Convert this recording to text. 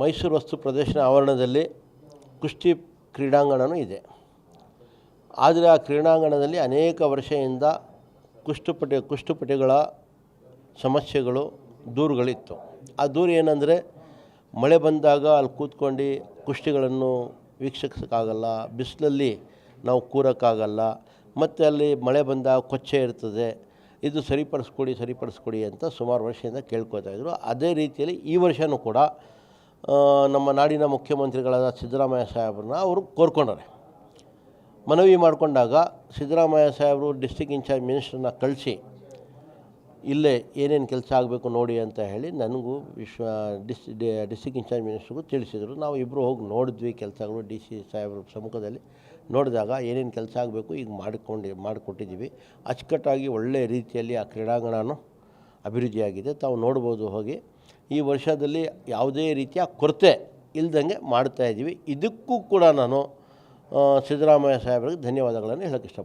ಮೈಸೂರು ವಸ್ತು ಪ್ರದರ್ಶನ ಆವರಣದಲ್ಲಿ ಕುಸ್ತಿ ಕ್ರೀಡಾಂಗಣವೂ ಇದೆ. ಆದರೆ ಆ ಕ್ರೀಡಾಂಗಣದಲ್ಲಿ ಅನೇಕ ವರ್ಷದಿಂದ ಕುಷ್ಟುಪಟಿ ಕುಷ್ಟುಪಟಿಗಳ ಸಮಸ್ಯೆಗಳು ದೂರುಗಳಿತ್ತು. ಆ ದೂರು ಏನಂದರೆ ಮಳೆ ಬಂದಾಗ ಅಲ್ಲಿ ಕೂತ್ಕೊಂಡು ಕುಸ್ತಿಗಳನ್ನು ವೀಕ್ಷಿಸೋಕ್ಕಾಗಲ್ಲ, ಬಿಸಿಲಲ್ಲಿ ನಾವು ಕೂರೋಕ್ಕಾಗಲ್ಲ, ಮತ್ತು ಅಲ್ಲಿ ಮಳೆ ಬಂದಾಗ ಕೊಚ್ಚೆ ಇರ್ತದೆ, ಇದು ಸರಿಪಡಿಸ್ಕೊಡಿ ಸರಿಪಡಿಸ್ಕೊಡಿ ಅಂತ ಸುಮಾರು ವರ್ಷದಿಂದ ಕೇಳ್ಕೊತಾ ಇದ್ರು. ಅದೇ ರೀತಿಯಲ್ಲಿ ಈ ವರ್ಷವೂ ಕೂಡ ನಮ್ಮ ನಾಡಿನ ಮುಖ್ಯಮಂತ್ರಿಗಳಾದ ಸಿದ್ದರಾಮಯ್ಯ ಸಾಹೇಬ್ರನ್ನ ಅವರು ಕೋರ್ಕೊಂಡರೆ ಮನವಿ ಮಾಡಿಕೊಂಡಾಗ ಸಿದ್ದರಾಮಯ್ಯ ಸಾಹೇಬರು ಡಿಸ್ಟಿಕ್ ಇನ್ಚಾರ್ಜ್ ಮಿನಿಸ್ಟ್ರನ್ನ ಕಳಿಸಿ, ಇಲ್ಲೇ ಏನೇನು ಕೆಲಸ ಆಗಬೇಕು ನೋಡಿ ಅಂತ ಹೇಳಿ ನನಗೂ ವಿಶ್ವ, ಡಿಸ್ ಡಿಸ್ಟಿಕ್ ಇನ್ಚಾರ್ಜ್ ಮಿನಿಸ್ಟ್ರಿಗೂ ತಿಳಿಸಿದರು. ನಾವು ಇಬ್ಬರು ಹೋಗಿ ನೋಡಿದ್ವಿ ಕೆಲಸಗಳು ಡಿ ಸಿ ಸಾಹೇಬ್ರ ಸಮ್ಮುಖದಲ್ಲಿ. ನೋಡಿದಾಗ ಏನೇನು ಕೆಲಸ ಆಗಬೇಕು ಈಗ ಮಾಡಿಕೊಂಡು, ಮಾಡಿಕೊಟ್ಟಿದ್ದೀವಿ. ಅಚ್ಚುಕಟ್ಟಾಗಿ ಒಳ್ಳೆಯ ರೀತಿಯಲ್ಲಿ ಆ ಕ್ರೀಡಾಂಗಣನೂ ಅಭಿವೃದ್ಧಿಯಾಗಿದೆ. ತಾವು ನೋಡ್ಬೋದು ಹೋಗಿ. ಈ ವರ್ಷದಲ್ಲಿ ಯಾವುದೇ ರೀತಿಯ ಕೊರತೆ ಇಲ್ದಂಗೆ ಮಾಡ್ತಾಯಿದ್ದೀವಿ ಇದಕ್ಕೂ ಕೂಡ ನಾನು ಸಿದ್ದರಾಮಯ್ಯ ಸಾಹೇಬ್ರಿಗೆ ಧನ್ಯವಾದಗಳನ್ನು ಹೇಳೋಕ್ಕೆ ಇಷ್ಟಪಡ್ತೀನಿ.